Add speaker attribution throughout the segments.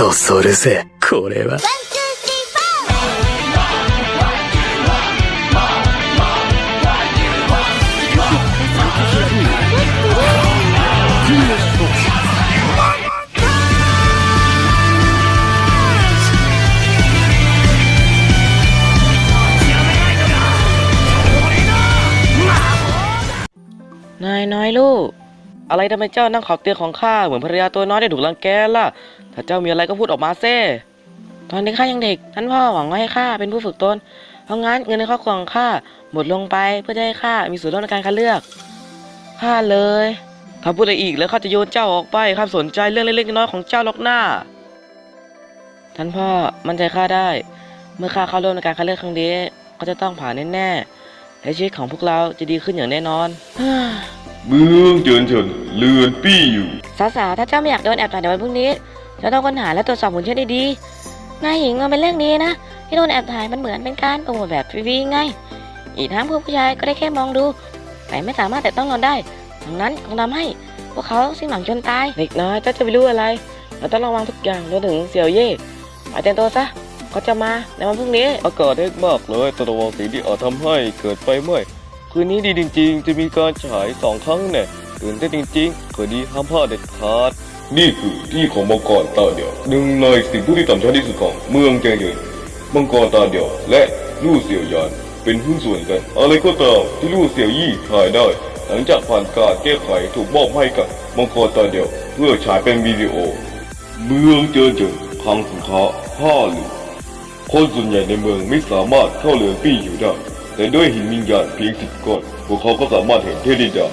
Speaker 1: そそるぜこれは。
Speaker 2: อะไรทำไมเจ้านั่งขอบเตียงของข้าเหมือนภรรยาตัวน้อยได้ถูกรังแกล่ะ ถ้าเจ้ามีอะไรก็พูดออกมาเซ่ตอนนี้ข้ายังเด็กท่านพ่อหวังว่าให้ข้าเป็นผู้ฝึกตน เพราะงั้นเงินในครอบครัวของข้าหมดลงไปเพื่อจะให้ข้ามีส่วนร่วมในการคัดเลือกข้าเลยถ้าพูดอะไรอีกแล้วข้าจะโยนเจ้าออกไปข้าสนใจเรื่องเล็กๆน้อยๆของเจ้าหรอกหน้า ท่านพ่อมั่นใจข้าได้ เมื่อข้าเข้าร่วมในการคัดเลือกครั้งนี้ก็จะต้องผ่านแน่ๆและชีวิตของพวกเราจะดีขึ้นอย่างแน่นอน
Speaker 3: เมืองเจินเฉินเลือนปี้อยู่
Speaker 4: สาวๆถ้าเจ้าไม่อยากโดนแอบถ่ายในวันพรุ่งนี้เจะต้องค้นหาและตรวจสอบหุ่นเชิดดีๆนายหญิงมันเป็นเรื่องดีนะที่โดนแอบถ่ายมันเหมือนเป็นการโปรโมทแบบฟรีๆไง อีกทั้งพวกผู้ชายก็ได้แค่มองดู แต่ไม่สามารถแต่ต้องนอนได้ดังนั้นคงทำให้พวกเขาสิ้นหวังจนตาย
Speaker 2: เด็กน้อยเจ้าจะไปรู้อะไรเราต้องระวังทุกอย่างรวมถึงเสี่ยวเย่ไปเตรียมตัวซะเขาจะมาในวันพรุ่งนี้ อากาศแห้งมากเลยต้องระวังสิ่งที่อาจทำให้เกิดไฟไหม้ คืนนี้ดีจริง ๆ จะมีการฉายสองครั้งเนี่ยตื่นเต้นจริงๆคืนนี้ห้ามพลาดเด็ดขาด
Speaker 3: นี่คือที่ของมังกรตาเดียวหนึ่งในสิ่งผู้ที่ต่ำช้าที่สุดของเมืองเจินเฉินมังกรตาเดียวและลู่เสี่ยวยานเป็นหุ้นส่วนกันอะไรก็ตามที่ลู่เสี่ยวยี่ถ่ายได้ หลังจากผ่านการแก้ไขถูกมอบให้กับมังกรตาเดียว เพื่อฉายเป็นวิดีโอ เมืองเจินเฉินคลังสินค้าห้าหลือคนส่วนใหญ่ในเมืองไม่สามารถเข้าเรือนปี้อยู่ได้ แต่ด้วยหินวิญญาณเพียงสิบก้อนพวกเขาก็สามารถเห็นเทพธิดา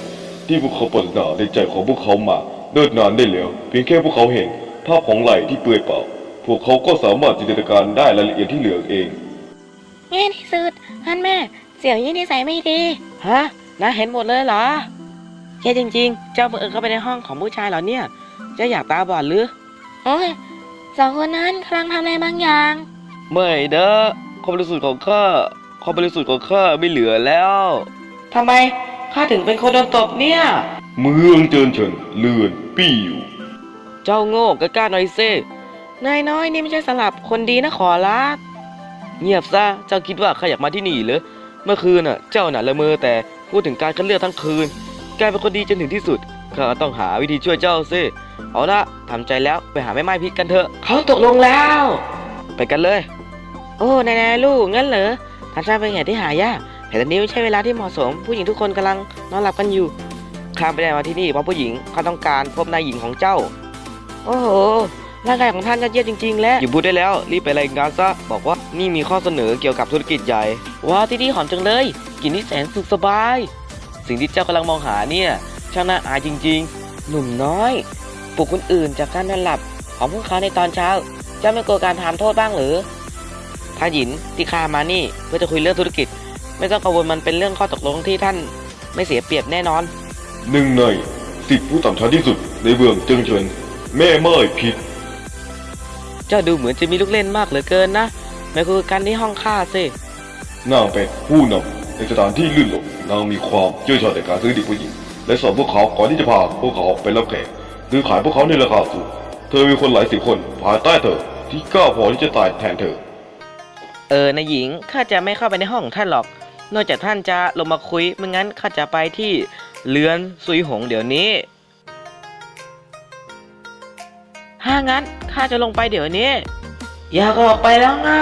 Speaker 3: ที่พวกเขาปรารถนาในใจของพวกเขามาเนิ่นนานได้แล้ว เพียงแค่พวกเขาเห็นภาพของไหล่ที่เปลือยเปล่า พวกเขาก็สามารถจินตนาการได้รายละเอียดที่เหลือเอง
Speaker 4: แง่ที่สุดท่านแม่ เสี่ยวยี่นิสัยไม่ดี
Speaker 2: ฮะน้าเห็นหมดเลยเหรอแย่จริง ๆ เจ้าบังเอิญเข้าไปในห้องของผู้ชายเหรอเนี่ย เจะอยากตาบอดหรือ
Speaker 4: โอ้ยสองคนนั้นกำลังทำอะไรบางอย่าง
Speaker 2: ไม่นะความบริสุทธิ์ของข้า ความบริสุทธิ์ของข้าไม่เหลือแล้ว ทำไมข้าถึงเป็นคนโดนตบเนี่ย
Speaker 3: เมืองเจินเฉินเลือนปี้อยู่
Speaker 2: เจ้าโง่กล้าหน่อยซินายน้อยนี่ไม่ใช่สลับคนดีนะขอรับเงียบซะ เจ้าคิดว่าข้าอยากมาที่นี่เหรอ เมื่อคืนน่ะ เจ้าน่ะละเมอแต่พูดถึงการคัดเลือกทั้งคืน แกเป็นคนดีจนถึงที่สุด ข้าต้องหาวิธีช่วยเจ้าซิเอาละทำใจแล้วไปหาแม่ไม้พิษกันเถอะ เขาตกลงแล้ว ไปกันเลย โอ้นายๆลูกงั้นเหรอ ทานชาเป็นเหตุที่หายากแต่ตอนนี้ไม่ใช่เวลาที่เหมาะสม ผู้หญิงทุกคนกำลังนอนหลับกันอยู่ข้าไม่ได้มาที่นี่เพราะผู้หญิงเขาต้องการพบนายหญิงของเจ้า โอ้โหร่างกายของท่านยอดเยี่ยมจริงๆ แล้วหยุดพูดได้แล้ว รีบไปรายงานซะบอกว่านี่มีข้อเสนอเกี่ยวกับธุรกิจใหญ่ว้าวที่นี่หอมจังเลยกลิ่นที่แสนสุขสบาย สิ่งที่เจ้ากำลังมองหาเนี่ยช่างน่าอายจริง ๆ หนุ่มน้อยปลุกคนอื่นจากการนอนหลับของพวกเขาในตอนเช้าเจ้าไม่กลัวการทำโทษบ้างหรือ ท่านหญินที่ข้ามานี่เพื่อจะคุยเรื่องธุรกิจ ไม่ต้องกังวลมันเป็นเรื่องข้อตกลงที่ท่านไม่เสียเปรียบแน่นอน
Speaker 3: หนึ่งในสิบผู้ต่ำช้าที่สุดในเมืองเจินเฉินแม่ไม้ผิด
Speaker 2: เจ้าดูเหมือนจะมีลูกเล่นมากเหลือเกินนะมาคุยกันที่ห้องข้าสิ
Speaker 3: นางเป็นผู้นำในสถานที่ลื่นหลงนางมีความเชี่ยวชาญในการซื้อเด็กผู้หญิง และสอนพวกเขาก่อนที่จะพาพวกเขาไปรับแขกหรือขายพวกเขาในราคาสูงเธอมีคนหลายสิบคนภายใต้เธอที่กล้าพอที่จะตายแทนเธอ
Speaker 2: เออนายหญิงข้าจะไม่เข้าไปในห้องของท่านหรอก นอกจากท่านจะลงมาคุยไม่งั้นข้าจะไปที่เรือนซุยหงเดี๋ยวนี้ ถ้างั้นข้าจะลงไปเดี๋ยวนี้ อย่ากออกไปแล้วนะ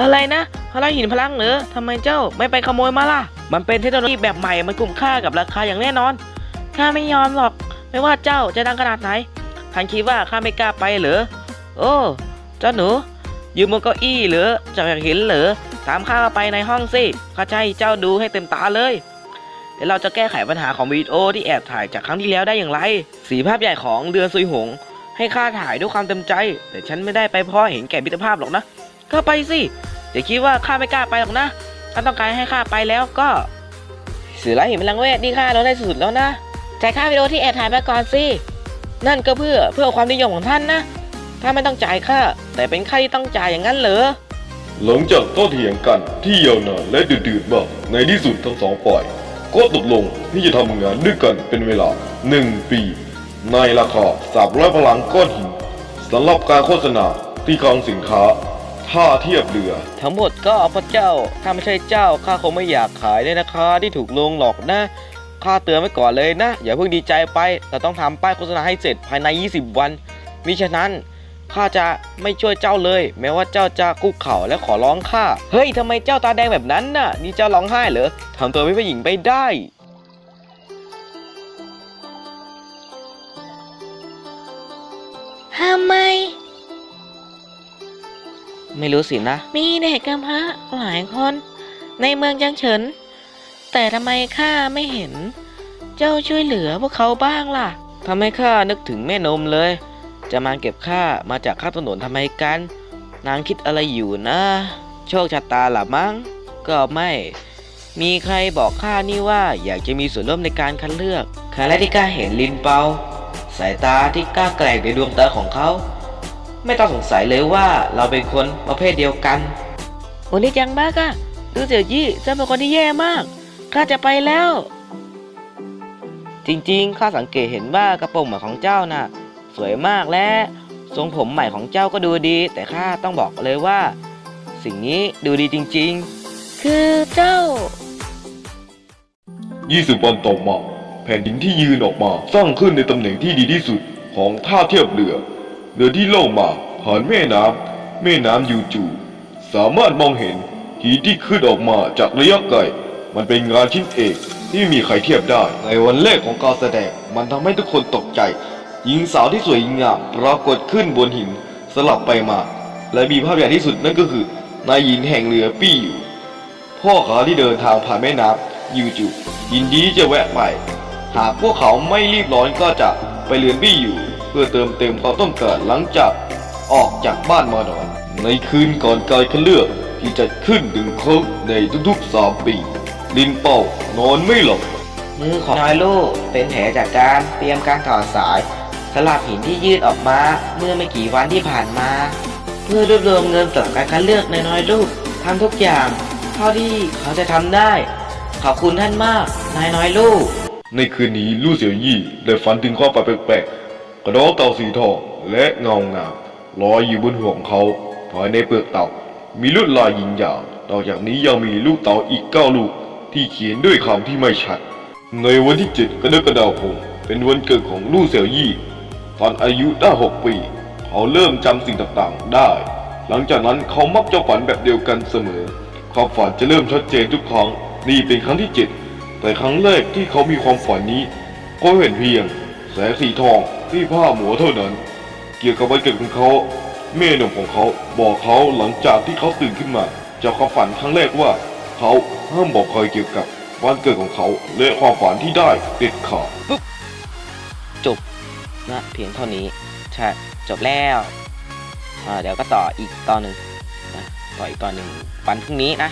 Speaker 2: อะไรนะพลังหินพลังเหรอทำไมเจ้าไม่ไปขโมยมาล่ะ มันเป็นเทคโนโลยีแบบใหม่มันคุ้มค่ากับราคาอย่างแน่นอนข้าไม่ยอมหรอก ไม่ว่าเจ้าจะดังขนาดไหนท่านคิดว่าข้าไม่กล้าไปเหรอโอ้เจ้าหนู ยืมบนเก้าอี้เหรอจ้าอยากเห็นเหรอตามข้าไปในห้องสิข้าจะให้เจ้าดูให้เต็มตาเลย เดี๋ยวเราจะแก้ไขปัญหาของวิดีโอที่แอบถ่ายจากครั้งที่แล้วได้อย่างไร สีภาพใหญ่ของเดือนซุยหง ให้ข้าถ่ายด้วยความเต็มใจ แต่ฉันไม่ได้ไปเพราะเห็นแก่มิตรภาพหรอกนะก็ไปสิอย่าคิดว่าข้าไม่กล้าไปหรอกนะถ้าต้องการให้ข้าไปแล้วก็เสือร้ายเห็นพลังเวทนี่ข้าเราได้สุดแล้วนะจ่ายค่าวิดีโอที่แอบถ่ายไปก่อนสินั่นก็เพื่อเพื่อความนิยมของท่านนะ ถ้าไม่ต้องจ่ายค่า แต่เป็นค่าที่ต้องจ่ายอย่างนั้นเหรอ
Speaker 3: หลังจากโต้เถียงกันที่ยาวนานและดืดๆมากในที่สุดทั้งสองฝ่าย ก็ตกลงที่จะทำงานด้วยกันเป็นเวลาหนึ่งปี ในราคา300พลังก้อนหินสำหรับการโฆษณาที่คลังสินค้าท่าเทียบเรือ
Speaker 2: ทั้งหมดก็เพราะเจ้าถ้าไม่ใช่เจ้าข้าคงไม่อยากขายในราคาที่ถูกลวงหลอกนะข้าเตือนไว้ก่อนเลยนะ อย่าเพิ่งดีใจไป เราต้องทำป้ายโฆษณาให้เสร็จภายใน 20 วันมิฉะนั้น ข้าจะไม่ช่วยเจ้าเลย แม้ว่าเจ้าจะคุกเข่าและขอร้องข้า เฮ้ยทำไมเจ้าตาแดงแบบนั้นน่ะ นี่เจ้าร้องไห้เหรอทำตัวเป็นผู้หญิงไปได้
Speaker 4: ทำไม
Speaker 2: ไม่รู้สินะ
Speaker 4: มีเด็กกำพร้าหลายคน ในเมืองจังเฉิน แต่ทำไมข้าไม่เห็น เจ้าช่วยเหลือพวกเขาบ้างล่ะ
Speaker 2: ทำให้ข้านึกถึงแม่นมเลย จะมาเก็บข้ามาจากข้างถนนทำไมกัน นางคิดอะไรอยู่นะ โชคชะตาหละมั้ง ก็ไม่ มีใครบอกข้านี่ว่าอยากจะมีส่วนร่วมในการคัดเลือกครั้งแรกที่ข้าเห็นลินเปา สายตาที่กล้าแกร่งในดวงตาของเขา ไม่ต้องสงสัยเลยว่าเราเป็นคนประเภทเดียวกัน
Speaker 4: โอ้นี่จังมากอะดูเสี่ยวยี่เจ้าเป็นคนที่แย่มากข้าจะไปแล้ว
Speaker 2: จริงๆข้าสังเกตเห็นว่ากระโปรงใหม่ของเจ้าน่ะ สวยมากและทรงผมใหม่ของเจ้าก็ดูดี แต่ข้าต้องบอกเลยว่า สิ่งนี้ดูดีจริง
Speaker 4: คือเจ้า
Speaker 3: 20 วันต่อมาแผ่นดินที่ยืนออกมาสร้างขึ้นในตำแหน่งที่ดีที่สุดของท่าเทียบเรือ เรือที่ล่องมาผ่านแม่น้ำแม่น้ำยูจู สามารถมองเห็นหินที่ขึ้นออกมาจากระยะไกลมันเป็นงานชิ้นเอกที่ไม่มีใครเทียบได้ ในวันแรกของการแสดง มันทำให้ทุกคนตกใจ หญิงสาวที่สวยงามปรากฏขึ้นบนหินสลับไปมา และมีภาพใหญ่ที่สุดนั่นก็คือนายหญิงแห่งเรือปี้อยู่ พ่อเขาที่เดินทางผ่านแม่น้ำยูจูยินดีจะแวะไป หากพวกเขาไม่รีบร้อนก็จะไปเรือนบี้อยู่ เพื่อเติมเต็มความต้องการหลังจากออกจากบ้านมานอนในคืนก่อนการคัดเลือกที่จัดขึ้นถึงครั้งในทุกๆสามปีลินเป้านอนไม่หลับ
Speaker 2: มือของน้อยลูกเป็นแผลจากการเตรียมการถอดสาย สลับหินที่ยืดออกมาเมื่อไม่กี่วันที่ผ่านมา เพื่อรวบรวมเงินสำหรับการคัดเลือกในน้อยลูกทำทุกอย่างเท่าที่เขาจะทำได้ ขอบคุณท่านมากนายน้อยลูก
Speaker 3: ในคืนนี้ลู่เสี่ยวยี่ได้ฝันถึงความแปลกๆกระดองเต่าสีทองและเงางามลอยอยู่บนหัวของเขาภายในเปลือกเต่า มีลวดลายยิงยาวนอกจากนี้ยังมีลูกเต่าอีกเก้าลูกที่เขียนด้วยคำที่ไม่ชัด ในวันที่ 7 กรกฎาคมเป็นวันเกิดของลู่เสี่ยวยี่ ตอนอายุได้หกปี เขาเริ่มจำสิ่งต่างๆได้ หลังจากนั้นเขามักจะฝันแบบเดียวกันเสมอ ความฝันจะเริ่มชัดเจนทุกครั้งนี่เป็นครั้งที่เจ็ดแต่ครั้งแรกที่เขามีความฝันนี้เขาเห็นเพียง แสงสีทองที่ผ้าหมัวเท่านั้น เกี่ยวกับวันเกิดของเขาแม่หนุ่มของเขาบอกเขาหลังจากที่เขาตื่นขึ้นมาจากความฝันครั้งแรกว่า เขาห้ามบอกใครเกี่ยวกับวันเกิดของเขาและความฝันที่ได้เด็ดขาด
Speaker 2: นะเพียงเท่านี้ใช่จบแล้วเดี๋ยวก็ต่ออีกตอนหนึ่งนะต่ออีกตอนหนึ่งวันพรุ่งนี้นะ